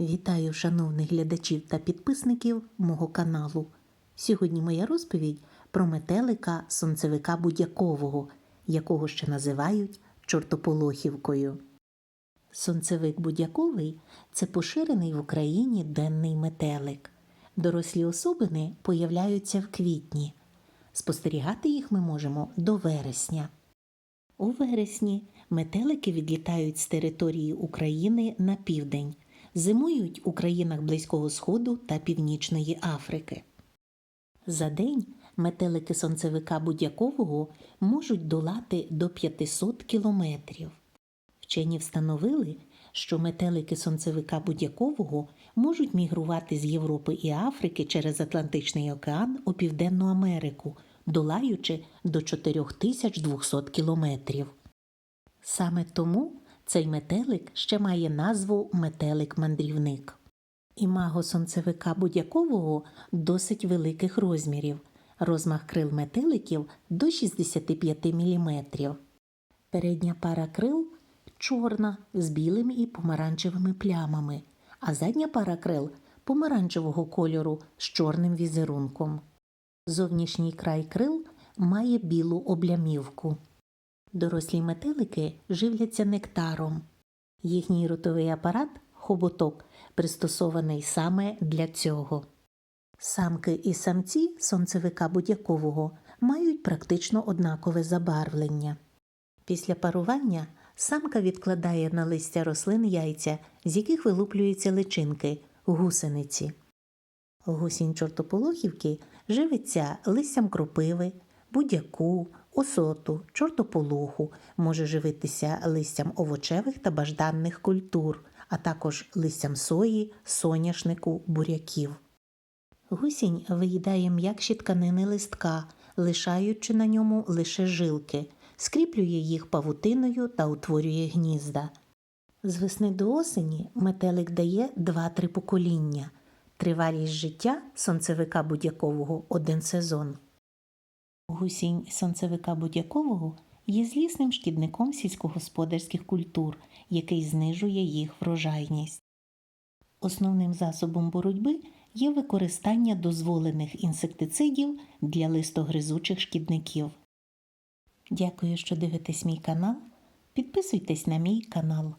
Вітаю шановних глядачів та підписників мого каналу. Сьогодні моя розповідь про метелика сонцевика будякового, якого ще називають чортополохівкою. Сонцевик будяковий це поширений в Україні денний метелик. Дорослі особини появляються в квітні. Спостерігати їх ми можемо до вересня. У вересні метелики відлітають з території України на південь, зимують у країнах Близького Сходу та Північної Африки. За день метелики сонцевика будякового можуть долати до 500 кілометрів. Вчені встановили, що метелики сонцевика будякового можуть мігрувати з Європи і Африки через Атлантичний океан у Південну Америку, долаючи до 4200 кілометрів. Саме тому цей метелик ще має назву метелик-мандрівник. Імаго сонцевика будякового досить великих розмірів. Розмах крил метеликів до 65 мм. Передня пара крил чорна з білими і помаранчевими плямами, а задня пара крил помаранчевого кольору з чорним візерунком. Зовнішній край крил має білу облямівку. Дорослі метелики живляться нектаром. Їхній ротовий апарат хоботок пристосований саме для цього. Самки і самці сонцевика будякового мають практично однакове забарвлення. Після парування самка відкладає на листя рослин яйця, з яких вилуплюються личинки гусениці. Гусінь чортополохівки живиться листям кропиви, будяку, осоту, чортополоху, може живитися листям овочевих та бажданних культур, а також листям сої, соняшнику, буряків. Гусінь виїдає м'якші тканини листка, лишаючи на ньому лише жилки, скріплює їх павутиною та утворює гнізда. З весни до осені метелик дає 2-3 покоління. Тривалість життя сонцевика будякового один сезон. Гусінь сонцевика будякового є злісним шкідником сільськогосподарських культур, який знижує їх врожайність. Основним засобом боротьби є використання дозволених інсектицидів для листогризучих шкідників. Дякую, що дивитесь мій канал. Підписуйтесь на мій канал.